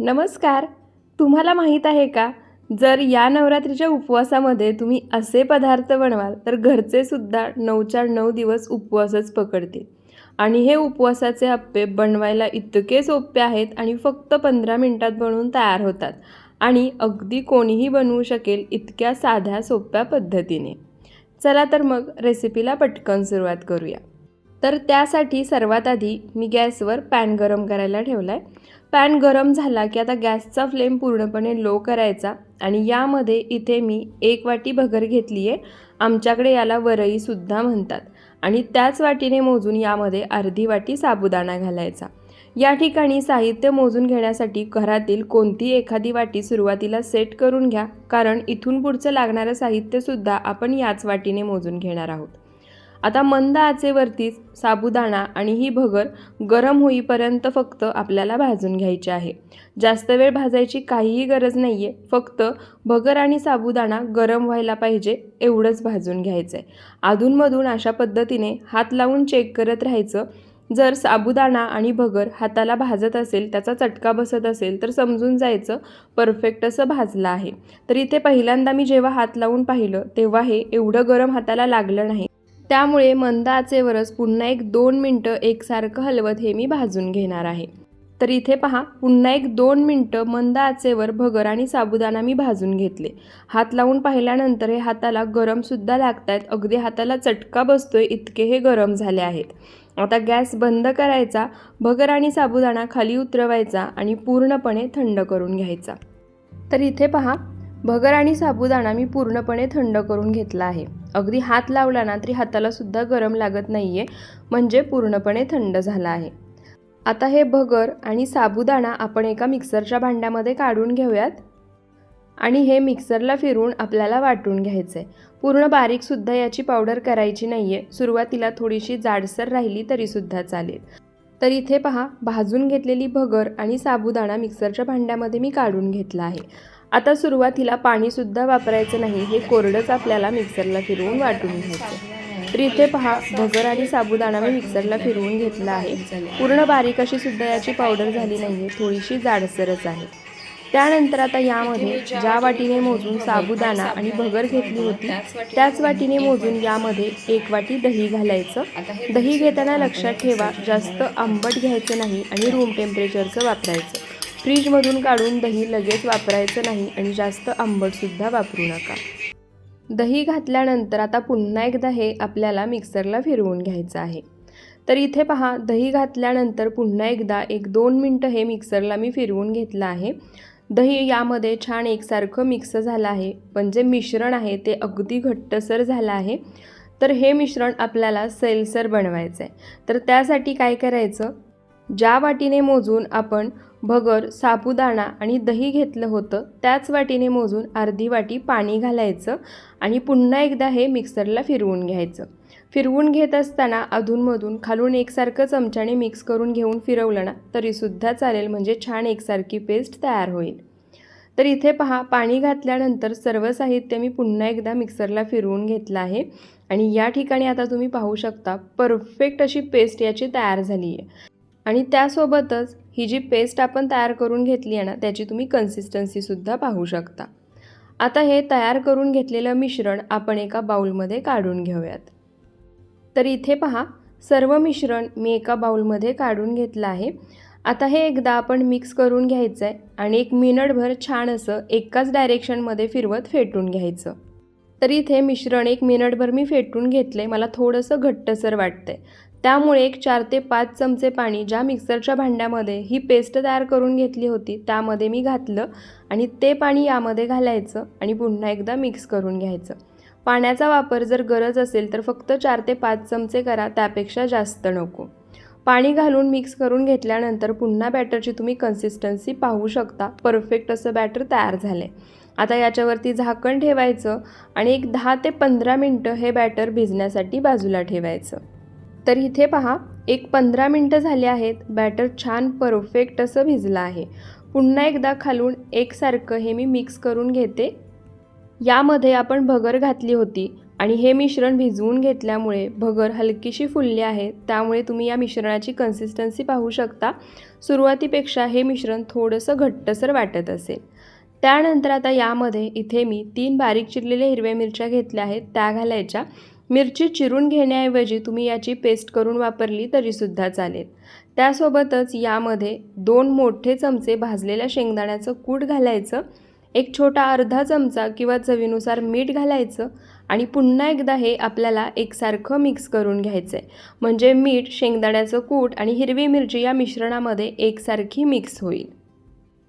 नमस्कार. तुम्हाला माहीत आहे का? जर या नवरात्रीच्या उपवासामध्ये तुम्ही असे पदार्थ बनवाल तर घरचे सुद्धा नऊच्या नऊ दिवस उपवासच पकडतील. आणि हे उपवासाचे अप्पे बनवायला इतके सोपे आहेत आणि फक्त पंधरा मिनटात बनवून तयार होतात. आणि अगदी कोणीही बनवू शकेल इतक्या साध्या सोप्या पद्धतीने. चला तर मग रेसिपीला पटकन सुरुवात करूया. तर त्यासाठी सर्वात आधी मी गॅसवर पॅन गरम करायला ठेवला आहे पॅन गरम झाला की आता गॅसचा फ्लेम पूर्णपणे लो करायचा आणि यामध्ये इथे मी एक वाटी भगर घेतली आहे. आमच्याकडे याला वरईसुद्धा म्हणतात. आणि त्याच वाटीने मोजून यामध्ये अर्धी वाटी साबुदाणा घालायचा. या ठिकाणी साहित्य मोजून घेण्यासाठी घरातील कोणती एखादी वाटी सुरुवातीला सेट करून घ्या कारण इथून पुढचं लागणारं साहित्यसुद्धा आपण याच वाटीने मोजून घेणार आहोत. आता मंद आचेवरतीच साबुदाणा आणि ही भगर गरम होईपर्यंत फक्त आपल्याला भाजून घ्यायची आहे. जास्त वेळ भाजायची काहीही गरज नाही आहे फक्त भगर आणि साबुदाणा गरम व्हायला पाहिजे एवढंच भाजून घ्यायचं आहे अधूनमधून अशा पद्धतीने हात लावून चेक करत राहायचं. जर साबुदाणा आणि भगर हाताला भाजत असेल त्याचा चटका बसत असेल तर समजून जायचं परफेक्ट असं भाजलं आहे. तर इथे पहिल्यांदा मी जेव्हा हात लावून पाहिलं तेव्हा हे एवढं गरम हाताला लागलं नाही. त्यामुळे मंद आचेवरच पुन्हा एक दोन मिनटं एकसारखं हलवत हे मी भाजून घेणार आहे. तर इथे पहा पुन्हा एक दोन मिनटं मंद आचेवर भगर आणि साबुदाणा मी भाजून घेतले. हात लावून पाहिल्यानंतर हे हाताला गरमसुद्धा लागत आहेत अगदी हाताला चटका बसतोय इतके हे गरम झाले आहेत. आता गॅस बंद करायचा भगर आणि साबुदाणा खाली उतरवायचा आणि पूर्णपणे थंड करून घ्यायचा. तर इथे पहा भगर आणि साबुदाणा मी पूर्णपणे थंड करून घेतला आहे. अगदी हात लावला ना तरी हाताला सुद्धा गरम लागत नाही आहे म्हणजे पूर्णपणे थंड झाला आहे. आता हे भगर आणि साबुदाणा आपण एका मिक्सरच्या भांड्यामध्ये काढून घेऊयात. आणि हे मिक्सरला फिरून आपल्याला वाटून घ्यायचं आहे पूर्ण बारीकसुद्धा याची पावडर करायची नाही आहे सुरुवातीला थोडीशी जाडसर राहिली तरीसुद्धा चालेल. तर इथे पहा भाजून घेतलेली भगर आणि साबुदाणा मिक्सरच्या भांड्यामध्ये मी काढून घेतला आहे. आता सुरुवातीला पाणीसुद्धा वापरायचं नाही हे कोरडंच आपल्याला मिक्सरला फिरवून वाटून घ्यायचं. तर इथे पहा भगर आणि साबुदाणा मी मिक्सरला फिरवून घेतला आहे. पूर्ण बारीक अशी सुद्धा याची पावडर झाली नाही आहे थोडीशी जाडसरच आहे. त्यानंतर आता यामध्ये ज्या वाटीने मोजून साबुदाणा आणि भगर घेतली होती त्याच वाटीने मोजून यामध्ये एक वाटी दही घालायचं. दही घेताना लक्षात ठेवा जास्त आंबट घ्यायचं नाही आणि रूम टेम्परेचरचं वापरायचं. फ्रीजमधून काढून दही लगेच वापरायचं नाही आणि जास्त आंबटसुद्धा वापरू नका. दही घातल्यानंतर आता पुन्हा एकदा हे आपल्याला मिक्सरला फिरवून घ्यायचं आहे. तर इथे पहा दही घातल्यानंतर पुन्हा एकदा एक दोन मिनटं हे मिक्सरला मी फिरवून घेतलं आहे. दही यामध्ये छान एकसारखं मिक्स झालं आहे. पण जे मिश्रण आहे ते अगदी घट्टसर झालं आहे. तर हे मिश्रण आपल्याला सैलसर बनवायचं आहे तर त्यासाठी काय करायचं? ज्या वाटीने मोजून आपण भगर साबुदाणा आणि दही घेतलं होतं त्याच वाटीने मोजून अर्धी वाटी पाणी घालायचं आणि पुन्हा एकदा हे मिक्सरला फिरवून घ्यायचं. फिरवून घेत असताना अधूनमधून खालून एकसारखं चमच्याने मिक्स करून घेऊन फिरवलं ना तरीसुद्धा चालेल म्हणजे छान एकसारखी पेस्ट तयार होईल. तर इथे पहा पाणी घातल्यानंतर सर्व साहित्य मी पुन्हा एकदा मिक्सरला फिरवून घेतलं आहे. आणि या ठिकाणी आता तुम्ही पाहू शकता परफेक्ट अशी पेस्ट याची तयार झाली आहे आणि त्यासोबतच ही जी पेस्ट आपण तयार करून घेतली आहे ना त्याची तुम्ही कन्सिस्टन्सीसुद्धा पाहू शकता. आता हे तयार करून घेतलेलं मिश्रण आपण एका बाउलमध्ये काढून घेऊयात. तर इथे पहा सर्व मिश्रण मी एका बाउलमध्ये काढून घेतलं आहे. आता हे एकदा आपण मिक्स करून घ्यायचं आहे आणि एक मिनटभर छान असं एकाच डायरेक्शनमध्ये फिरवत फेटून घ्यायचं. तर इथे मिश्रण एक मिनटभर मी फेटून घेतले मला थोडंसं घट्टसर वाटतंय. त्यामुळे एक चार ते पाच चमचे पाणी ज्या मिक्सरच्या भांड्यामध्ये ही पेस्ट तयार करून घेतली होती त्यामध्ये मी घातलं आणि ते पाणी यामध्ये घालायचं आणि पुन्हा एकदा मिक्स करून घ्यायचं. पाण्याचा वापर जर गरज असेल तर फक्त चार ते पाच चमचे करा त्यापेक्षा जास्त नको. पाणी घालून मिक्स करून घेतल्यानंतर पुन्हा बॅटरची तुम्ही कन्सिस्टन्सी पाहू शकता. परफेक्ट असं बॅटर तयार झालं आहे आता याच्यावरती झाकण ठेवायचं आणि एक दहा ते पंधरा मिनटं हे बॅटर भिजण्यासाठी बाजूला ठेवायचं. तर इथे पहा एक पंधरा मिनटं झाले आहेत बॅटर छान परफेक्ट असं भिजलं आहे. पुन्हा एकदा खालून एकसारखं हे मी मिक्स करून घेते. यामध्ये आपण भगर घातली होती आणि हे मिश्रण भिजवून घेतल्यामुळे भगर हलकीशी फुलली आहे त्यामुळे तुम्ही या मिश्रणाची कन्सिस्टन्सी पाहू शकता. सुरुवातीपेक्षा हे मिश्रण थोडंसं घट्टसर वाटत असेल. त्यानंतर आता यामध्ये इथे मी तीन बारीक चिरलेल्या हिरव्या मिरच्या घेतल्या आहेत त्या घालायच्या. मिरची चिरून घेण्याऐवजी तुम्ही याची पेस्ट करून वापरली तरीसुद्धा चालेल. त्यासोबतच यामध्ये दोन मोठे चमचे भाजलेल्या शेंगदाण्याचं कूट घालायचं एक छोटा अर्धा चमचा किंवा चवीनुसार मीठ घालायचं आणि पुन्हा एकदा हे आपल्याला एकसारखं मिक्स करून घ्यायचं आहे म्हणजे मीठ शेंगदाण्याचं कूट आणि हिरवी मिरची या मिश्रणामध्ये एकसारखी मिक्स होईल.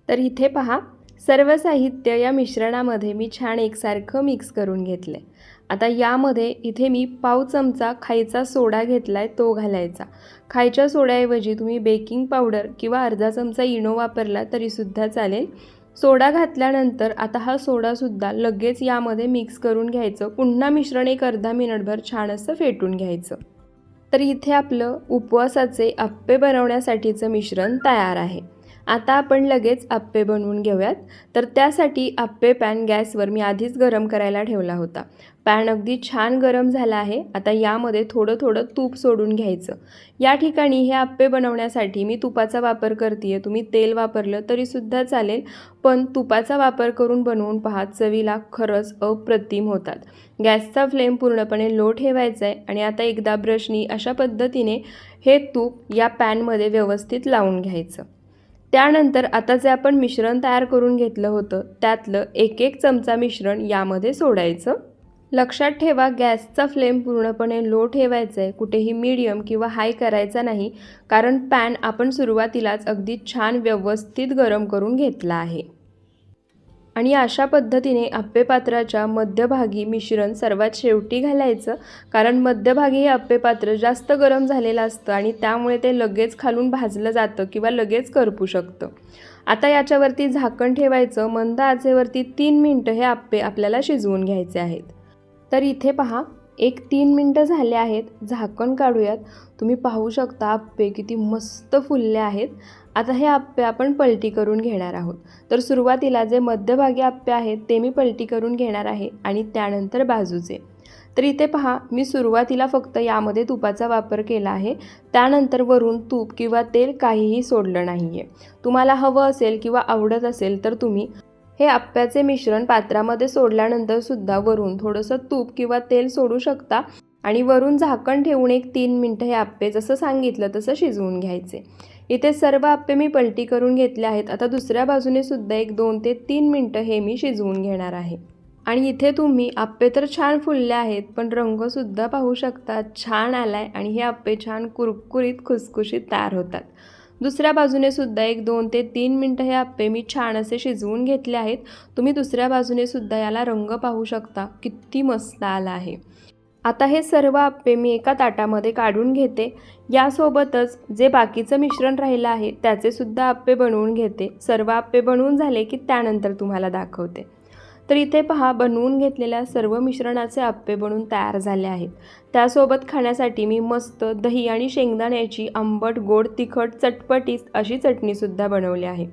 तर इथे पहा सर्व साहित्य या मिश्रणामध्ये मी छान एकसारखं मिक्स करून घेतलं आहे आता यामध्ये इथे मी पाव चमचा खायचा सोडा घेतला आहे तो घालायचा. खायच्या सोड्याऐवजी तुम्ही बेकिंग पावडर किंवा अर्धा चमचा इनो वापरला तरीसुद्धा चालेल. सोडा घातल्यानंतर आता हा सोडासुद्धा लगेच यामध्ये मिक्स करून घ्यायचं. पुन्हा मिश्रण एक अर्धा मिनिटभर छान असं फेटून घ्यायचं. तर इथे आपलं उपवासाचे आप्पे बनवण्यासाठीचं मिश्रण तयार आहे. आता आपण लगेच आप्पे बनवून घेऊयात. तर त्यासाठी आप्पे पॅन गॅसवर मी आधीच गरम करायला ठेवला होता. पॅन अगदी छान गरम झाला आहे. आता यामध्ये थोडं थोडं तूप सोडून घ्यायचं. या ठिकाणी हे आप्पे बनवण्यासाठी मी तुपाचा वापर करते आहे तुम्ही तेल वापरलं तरीसुद्धा चालेल पण तुपाचा वापर करून बनवून पहा चवीला खरंच अप्रतिम होतात. गॅसचा फ्लेम पूर्णपणे लो ठेवायचा आहे आणि आता एकदा ब्रशनी अशा पद्धतीने हे तूप या पॅनमध्ये व्यवस्थित लावून घ्यायचं. त्यानंतर आता जे आपण मिश्रण तयार करून घेतलं होतं त्यातलं एक एक चमचा मिश्रण यामध्ये सोडायचं. लक्षात ठेवा गॅसचा फ्लेम पूर्णपणे लो ठेवायचा आहे कुठेही मीडियम किंवा हाय करायचा नाही कारण पॅन आपण सुरुवातीलाच अगदी छान व्यवस्थित गरम करून घेतला आहे. आणि अशा पद्धतीने आप्पेपात्राच्या मध्यभागी मिश्रण सर्वात शेवटी घालायचं कारण मध्यभागी हे आप्पेपात्र जास्त गरम झालेलं असतं आणि त्यामुळे ते लगेच खालून भाजलं जातं किंवा लगेच करपू शकतं. आता याच्यावरती झाकण ठेवायचं मंद आचेवरती तीन मिनटं हे आप्पे आपल्याला शिजवून घ्यायचे आहेत. तर इथे पहा एक तीन मिनटं झाले आहेत झाकण काढूयात. तुम्ही पाहू शकता आप्पे किती मस्त फुलले आहेत. आता हे आप्पे आपण पलटी करून घेणार आहोत. तर सुरुवातीला जे मध्यभागी आप्पे आहेत ते मी पलटी करून घेणार आहे आणि त्यानंतर बाजूचे. तर इथे पहा मी सुरुवातीला फक्त यामध्ये तुपाचा वापर केला आहे. त्यानंतर वरून तूप किंवा तेल काहीही सोडलं नाही आहे तुम्हाला हवं असेल किंवा आवडत असेल तर तुम्ही हे आप्प्याचे मिश्रण पात्रामध्ये सोडल्यानंतर सुद्धा वरून थोडंसं तूप किंवा तेल सोडू शकता आणि वरून झाकण ठेवून एक तीन मिनटं हे आप्पे जसं सांगितलं तसं शिजवून घ्यायचे. इथे सर्व आप्पे मी पलटी करून घेतले आहेत. आता दुसऱ्या बाजूने सुद्धा एक दोन ते तीन मिनटं हे मी शिजवून घेणार आहे. आणि इथे तुम्ही आप्पे तर छान फुलले आहेत पण रंगसुद्धा पाहू शकता. छान आला आहे आणि हे आप्पे छान कुरकुरीत खुसखुशीत तयार होतात. दुसऱ्या बाजूने सुद्धा एक दोन ते तीन मिनटं हे आप्पे मी छान असे शिजवून घेतले आहेत. तुम्ही दुसऱ्या बाजूने सुद्धा याला रंग पाहू शकता. किती मस्त आला आहे. आता हे सर्व आप्पे मी एका ताटामध्ये काढून घेते. यासोबतच जे बाकीचं मिश्रण राहिलं आहे त्याचे सुद्धा आप्पे बनवून घेते. सर्व आप्पे बनवून झाले की त्यानंतर तुम्हाला दाखवते. तर इथे पहा बनवून घेतलेल्या सर्व मिश्रणाचे आप्पे बनून तयार झाले आहेत. त्यासोबत खाण्यासाठी मी मस्त दही आणि शेंगदाण्याची आंबट गोड तिखट चटपटीत अशी चटणीसुद्धा बनवली आहे.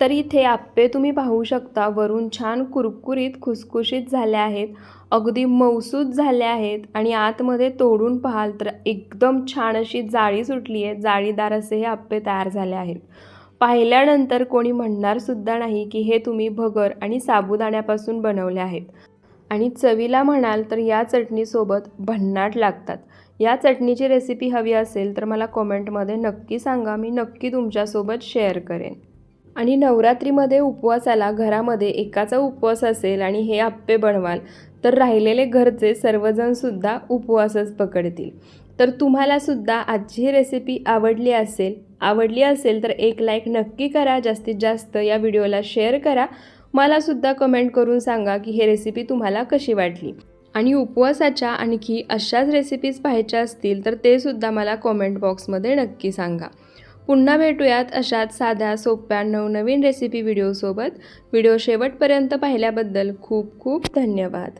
तर इथे आप्पे तुम्ही पाहू शकता वरून छान कुरकुरीत खुसखुशीत झाले आहेत. अगदी मौसूद झाले आहेत आणि आतमध्ये तोडून पाहाल तर एकदम छान अशी जाळी सुटली आहे. जाळीदार असे हे आप्पे तयार झाले आहेत. पाहिल्यानंतर कोणी म्हणणारसुद्धा नाही की हे तुम्ही भगर आणि साबुदाण्यापासून बनवले आहेत. आणि चवीला म्हणाल तर या चटणीसोबत भन्नाट लागतात. या चटणीची रेसिपी हवी असेल तर मला कॉमेंटमध्ये नक्की सांगा. मी नक्की तुमच्यासोबत शेअर करेन. आणि नवरात्रीमध्ये उपवासाला घरामध्ये एकाचा उपवास असेल आणि हे आप्पे बनवाल तर राहिलेले घरचे सर्वजणसुद्धा उपवासच पकडतील. तर तुम्हालासुद्धा आजची ही रेसिपी आवडली असेल आवडली असेल तर एक लाईक नक्की करा जास्तीत जास्त या व्हिडिओला शेअर करा. मलासुद्धा कमेंट करून सांगा की हे रेसिपी तुम्हाला कशी वाटली. आणि उपवासाच्या आणखी अशाच रेसिपीज पाहायच्या असतील तर ते सुद्धा मला कॉमेंट बॉक्समध्ये नक्की सांगा. पुन्हा भेटूयात अशाच साध्या सोप्या नवनवीन रेसिपी व्हिडिओसोबत व्हिडिओ शेवटपर्यंत पाहिल्याबद्दल खूप खूप धन्यवाद.